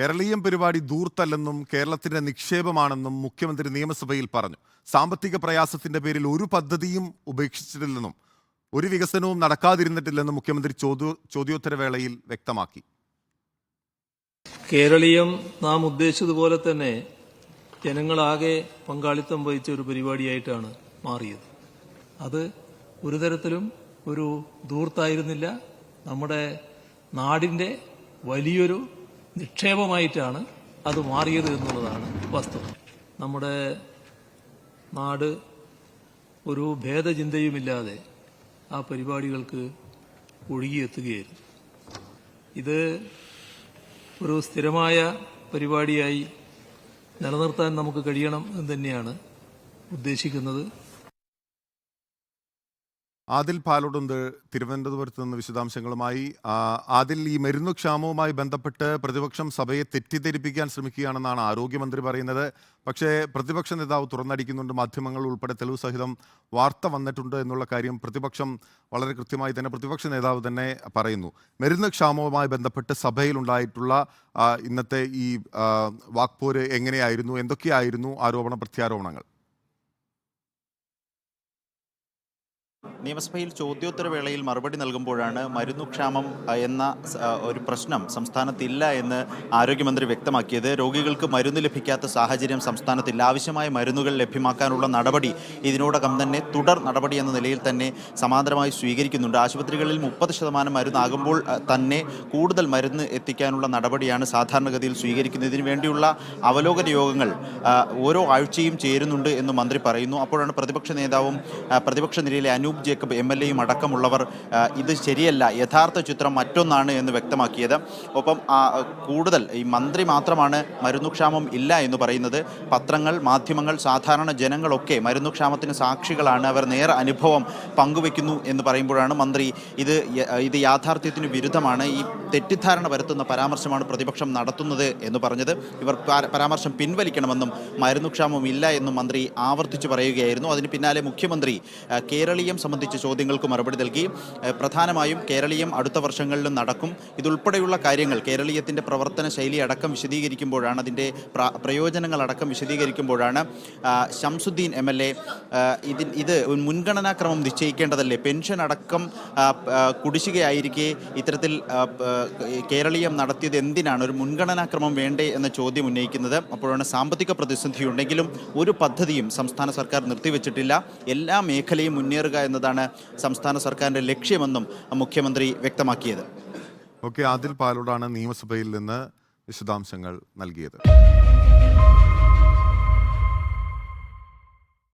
കേരളീയം പരിപാടി ദൂർത്തല്ലെന്നും കേരളത്തിന്റെ നിക്ഷേപമാണെന്നും മുഖ്യമന്ത്രി നിയമസഭയിൽ പറഞ്ഞു. സാമ്പത്തിക പ്രയാസത്തിന്റെ പേരിൽ ഒരു പദ്ധതിയും ഉപേക്ഷിച്ചിട്ടില്ലെന്നും ഒരു വികസനവും നടക്കാതിരുന്നിട്ടില്ലെന്നും മുഖ്യമന്ത്രി ചോദ്യോ ചോദ്യോത്തരവേളയിൽ വ്യക്തമാക്കി. കേരളീയം നാം ഉദ്ദേശിച്ചതുപോലെ തന്നെ ജനങ്ങളാകെ പങ്കാളിത്തം വഹിച്ച ഒരു പരിപാടിയായിട്ടാണ് മാറിയത്. അത് ഒരു തരത്തിലും ഒരു ദൂർത്തായിരുന്നില്ല നമ്മുടെ നാടിന്റെ വലിയൊരു നിക്ഷേപമായിട്ടാണ് അത് മാറിയത് എന്നുള്ളതാണ് വസ്തുത. നമ്മുടെ നാട് ഒരു ഭേദചിന്തയുമില്ലാതെ ആ പരിപാടികൾക്ക് ഒഴുകിയെത്തുകയായിരുന്നു. ഇത് ഒരു സ്ഥിരമായ പരിപാടിയായി നിലനിർത്താൻ നമുക്ക് കഴിയണം എന്ന് തന്നെയാണ് ഉദ്ദേശിക്കുന്നത്. ആദിൽ പാലോടുണ്ട് തിരുവനന്തപുരത്ത് നിന്ന് വിശദാംശങ്ങളുമായി. ആദിൽ ഈ മരുന്നു ക്ഷാമവുമായി ബന്ധപ്പെട്ട് പ്രതിപക്ഷം സഭയെ തെറ്റിദ്ധരിപ്പിക്കാൻ ശ്രമിക്കുകയാണെന്നാണ് ആരോഗ്യമന്ത്രി പറയുന്നത്. പക്ഷേ പ്രതിപക്ഷ നേതാവ് തുറന്നടിക്കുന്നുണ്ട് മാധ്യമങ്ങൾ ഉൾപ്പെടെ തെളിവ് സഹിതം വാർത്ത വന്നിട്ടുണ്ട് എന്നുള്ള കാര്യം പ്രതിപക്ഷം വളരെ കൃത്യമായി തന്നെ പ്രതിപക്ഷ നേതാവ് തന്നെ പറയുന്നു. മരുന്ന് ക്ഷാമവുമായി ബന്ധപ്പെട്ട് സഭയിലുണ്ടായിട്ടുള്ള ഇന്നത്തെ ഈ വാക്പോര് എങ്ങനെയായിരുന്നു എന്തൊക്കെയായിരുന്നു ആരോപണ പ്രത്യാരോപണങ്ങൾ? നിയമസഭയിൽ ചോദ്യോത്തരവേളയിൽ മറുപടി നൽകുമ്പോഴാണ് മരുന്നുക്ഷാമം എന്ന ഒരു പ്രശ്നം സംസ്ഥാനത്തില്ല എന്ന് ആരോഗ്യമന്ത്രി വ്യക്തമാക്കിയത്. രോഗികൾക്ക് മരുന്ന് ലഭിക്കാത്ത സാഹചര്യം സംസ്ഥാനത്തില്ല. ആവശ്യമായ മരുന്നുകൾ ലഭ്യമാക്കാനുള്ള നടപടി ഇതിനോടകം തന്നെ തുടർ നടപടി എന്ന നിലയിൽ തന്നെ സമാന്തരമായി സ്വീകരിക്കുന്നുണ്ട്. ആശുപത്രികളിൽ മുപ്പത് ശതമാനം മരുന്നാകുമ്പോൾ തന്നെ കൂടുതൽ മരുന്ന് എത്തിക്കാനുള്ള നടപടിയാണ് സാധാരണഗതിയിൽ സ്വീകരിക്കുന്നത്. ഇതിനു വേണ്ടിയുള്ള അവലോകന യോഗങ്ങൾ ഓരോ ആഴ്ചയും ചേരുന്നുണ്ട് എന്ന് മന്ത്രി പറയുന്നു. അപ്പോഴാണ് പ്രതിപക്ഷ നേതാവും പ്രതിപക്ഷ നിരയിലെ അനൂപ് ജേക്കബ് എം എൽ എയും അടക്കമുള്ളവർ ഇത് ശരിയല്ല യഥാർത്ഥ ചിത്രം മറ്റൊന്നാണ് എന്ന് വ്യക്തമാക്കിയത്. ഒപ്പം കൂടുതൽ ഈ മന്ത്രി മാത്രമാണ് മരുന്നുക്ഷാമം ഇല്ല എന്ന് പറയുന്നത്. പത്രങ്ങൾ മാധ്യമങ്ങൾ സാധാരണ ജനങ്ങളൊക്കെ മരുന്നുക്ഷാമത്തിന് സാക്ഷികളാണ്. അവർ നേർ അനുഭവം പങ്കുവെക്കുന്നു എന്ന് പറയുമ്പോഴാണ് മന്ത്രി ഇത് ഇത് യാഥാർത്ഥ്യത്തിന് വിരുദ്ധമാണ്. ഈ തെറ്റിദ്ധാരണ വരുത്തുന്ന പരാമർശമാണ് പ്രതിപക്ഷം നടത്തുന്നത് എന്ന് പറഞ്ഞത്. ഇവർ പരാമർശം പിൻവലിക്കണമെന്നും മരുന്നുക്ഷാമം ഇല്ല എന്നും മന്ത്രി ആവർത്തിച്ചു പറയുകയായിരുന്നു. അതിന് പിന്നാലെ മുഖ്യമന്ത്രി കേരളീയം സംബന്ധിച്ച ചോദ്യങ്ങൾക്ക് മറുപടി നൽകി. പ്രധാനമായും കേരളീയം അടുത്ത വർഷങ്ങളിലും നടക്കും. ഇതുൾപ്പെടെയുള്ള കാര്യങ്ങൾ കേരളീയത്തിന്റെ പ്രവർത്തന ശൈലി അടക്കം വിശദീകരിക്കുമ്പോഴാണ് അതിന്റെ പ്ര- പ്രയോജനങ്ങളടക്കം വിശദീകരിക്കുമ്പോഴാണ് ശംസുദ്ദീൻ എം എൽ എ ഇതിൽ ഇത് മുൻഗണനാക്രമം നിശ്ചയിക്കേണ്ടതല്ലേ? പെൻഷൻ അടക്കം കുടിശ്ശികയായിരിക്കെ ഇത്തരത്തിൽ കേരളീയം നടത്തിയത് എന്തിനാണ്? ഒരു മുൻഗണനാക്രമം വേണ്ടേ എന്ന ചോദ്യം ഉന്നയിക്കുന്നത്. അപ്പോഴാണ് സാമ്പത്തിക പ്രതിസന്ധി ഉണ്ടെങ്കിലും ഒരു പദ്ധതിയും സംസ്ഥാന സർക്കാർ നിർത്തിവെച്ചിട്ടില്ല. എല്ലാ മേഖലയും മുന്നേറുക എന്നതാണ് സംസ്ഥാന സർക്കാരിന്റെ ലക്ഷ്യമെന്നും മുഖ്യമന്ത്രി വ്യക്തമാക്കിയത്. ഓക്കെ ആദിൽ പാലോടാണ് നിയമസഭയിൽ നിന്ന് വിശദാംശങ്ങൾ നൽകിയത്.